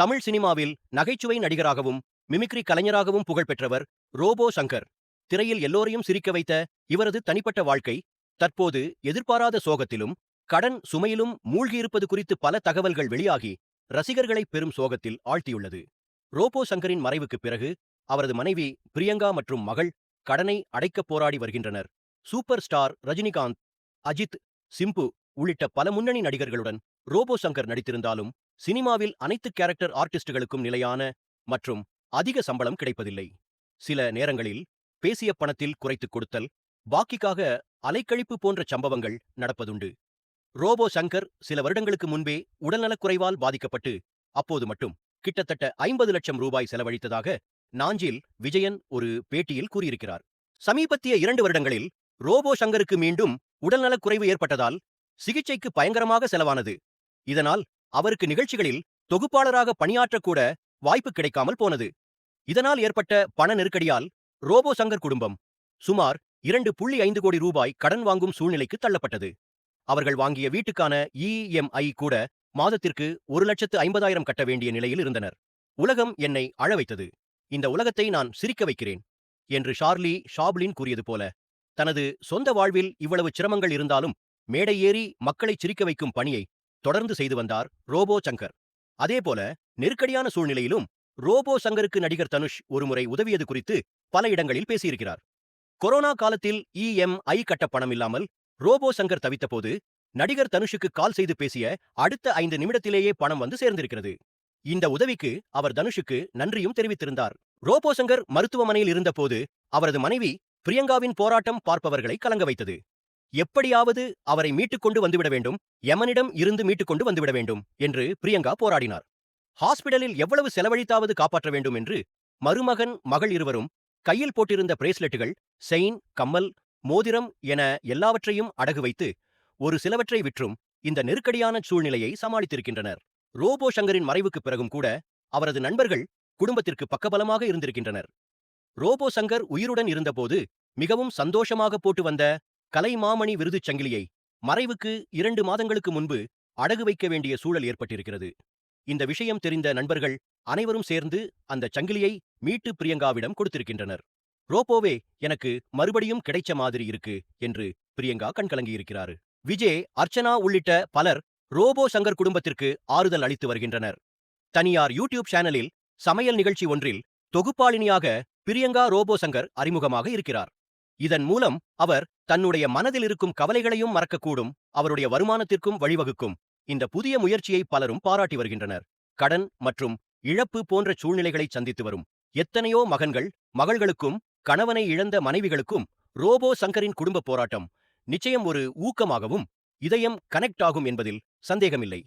தமிழ் சினிமாவில் நகைச்சுவை நடிகராகவும் மிமிக்ரி கலைஞராகவும் புகழ்பெற்றவர் ரோபோ சங்கர். திரையில் எல்லோரையும் சிரிக்க வைத்த இவரது தனிப்பட்ட வாழ்க்கை தற்போது எதிர்பாராத சோகத்திலும் கடன் சுமையிலும் மூழ்கியிருப்பது குறித்து பல தகவல்கள் வெளியாகி ரசிகர்களை பெரும் சோகத்தில் ஆழ்த்தியுள்ளது. ரோபோ சங்கரின் மறைவுக்குப் பிறகு அவரது மனைவி பிரியங்கா மற்றும் மகள் கடனை அடைக்கப் போராடி வருகின்றனர். சூப்பர் ஸ்டார் ரஜினிகாந்த் அஜித் சிம்பு உள்ளிட்ட பல முன்னணி நடிகர்களுடன் ரோபோ சங்கர் நடித்திருந்தாலும் சினிமாவில் அனைத்து கேரக்டர் ஆர்டிஸ்டுகளுக்கும் நிலையான மற்றும் அதிக சம்பளம் கிடைப்பதில்லை. சில நேரங்களில் பேசிய பணத்தில் குறைத்துக் கொடுத்தல் பாக்கிக்காக அலைக்கழிப்பு போன்ற சம்பவங்கள் நடப்பதுண்டு. ரோபோ சங்கர் சில வருடங்களுக்கு முன்பே உடல்நலக்குறைவால் பாதிக்கப்பட்டு அப்போது மட்டும் கிட்டத்தட்ட ஐம்பது லட்சம் ரூபாய் செலவழித்ததாக நாஞ்சில் விஜயன் ஒரு பேட்டியில் கூறியிருக்கிறார். சமீபத்திய இரண்டு வருடங்களில் ரோபோ சங்கருக்கு மீண்டும் உடல்நலக்குறைவு ஏற்பட்டதால் சிகிச்சைக்கு பயங்கரமாக செலவானது. இதனால் அவருக்கு நிகழ்ச்சிகளில் தொகுப்பாளராக பணியாற்றக்கூட வாய்ப்பு கிடைக்காமல் போனது. இதனால் ஏற்பட்ட பண நெருக்கடியால் ரோபோ சங்கர் குடும்பம் சுமார் இரண்டு புள்ளி ஐந்து கோடி ரூபாய் கடன் வாங்கும் சூழ்நிலைக்கு தள்ளப்பட்டது. அவர்கள் வாங்கிய வீட்டுக்கான இஎம்ஐ கூட மாதத்திற்கு ஒரு லட்சத்து ஐம்பதாயிரம் கட்ட வேண்டிய நிலையில் இருந்தனர். உலகம் என்னை அழ வைத்தது. இந்த உலகத்தை நான் சிரிக்க வைக்கிறேன் என்று ஷார்லி ஷாப்லின் கூறியது போல தனது சொந்த வாழ்வில் இவ்வளவு சிரமங்கள் இருந்தாலும் மேடை ஏறி மக்களை சிரிக்க வைக்கும் பணியை தொடர்ந்து செய்து வந்தார் ரோபோ சங்கர். அதேபோல நெருக்கடியான சூழ்நிலையிலும் ரோபோ சங்கருக்கு நடிகர் தனுஷ் ஒருமுறை உதவியது குறித்து பல இடங்களில் பேசியிருக்கிறார். கொரோனா காலத்தில் இஎம்ஐ கட்ட பணம் இல்லாமல் ரோபோ சங்கர் தவித்தபோது நடிகர் தனுஷுக்கு கால் செய்து பேசிய அடுத்த ஐந்து நிமிடத்திலேயே பணம் வந்து சேர்ந்திருக்கிறது. இந்த உதவிக்கு அவர் தனுஷுக்கு நன்றியும் தெரிவித்திருந்தார். ரோபோ சங்கர் மருத்துவமனையில் இருந்தபோது அவரது மனைவி பிரியங்காவின் போராட்டம் பார்ப்பவர்களை கலங்க வைத்தது. எப்படியாவது அவரை மீட்டுக் கொண்டு வந்துவிட வேண்டும் யமனிடம் இருந்து மீட்டுக் கொண்டு வந்துவிட வேண்டும் என்று பிரியங்கா போராடினார். ஹாஸ்பிடலில் எவ்வளவு செலவழித்தாவது காப்பாற்ற வேண்டும் என்று மருமகன் மகள் இருவரும் கையில் போட்டிருந்த பிரேஸ்லெட்டுகள் செயின் கம்மல் மோதிரம் என எல்லாவற்றையும் அடகு வைத்து ஒரு சிலவற்றை விற்றும் இந்த நெருக்கடியான சூழ்நிலையை சமாளித்திருக்கின்றனர். ரோபோ சங்கரின் மறைவுக்குப் பிறகும் கூட அவரது நண்பர்கள் குடும்பத்திற்கு பக்கபலமாக இருந்திருக்கின்றனர். ரோபோ சங்கர் உயிருடன் இருந்தபோது மிகவும் சந்தோஷமாக போட்டு வந்த கலைமாமணி விருதுச் சங்கிலியை மறைவுக்கு இரண்டு மாதங்களுக்கு முன்பு அடகு வைக்க வேண்டிய சூழல் ஏற்பட்டிருக்கிறது. இந்த விஷயம் தெரிந்த நண்பர்கள் அனைவரும் சேர்ந்து அந்த சங்கிலியை மீட்டு பிரியங்காவிடம் கொடுத்திருக்கின்றனர். ரோபோவே எனக்கு மறுபடியும் கிடைச்ச மாதிரி இருக்கு என்று பிரியங்கா கண்கலங்கியிருக்கிறார் விஜய் அர்ச்சனா உள்ளிட்ட பலர் ரோபோ சங்கர் குடும்பத்திற்கு ஆறுதல் அளித்து வருகின்றனர். தனியார் யூடியூப் சேனலில் சமையல் நிகழ்ச்சி ஒன்றில் தொகுப்பாளினியாக பிரியங்கா ரோபோ சங்கர் அறிமுகமாக இருக்கிறார். இதன் மூலம் அவர் தன்னுடைய மனதில் இருக்கும் கவலைகளையும் மறக்கக்கூடும் அவருடைய வருமானத்திற்கும் வழிவகுக்கும். இந்த புதிய முயற்சியை பலரும் பாராட்டி வருகின்றனர். கடன் மற்றும் இழப்பு போன்ற சூழ்நிலைகளை சந்தித்து வரும். எத்தனையோ மகன்கள் மகள்களுக்கும் கணவனை இழந்த மனைவிகளுக்கும் ரோபோ சங்கரின் குடும்ப போராட்டம் நிச்சயம் ஒரு ஊக்கமாகவும் இதயம் கனெக்ட் ஆகும் என்பதில் சந்தேகமில்லை.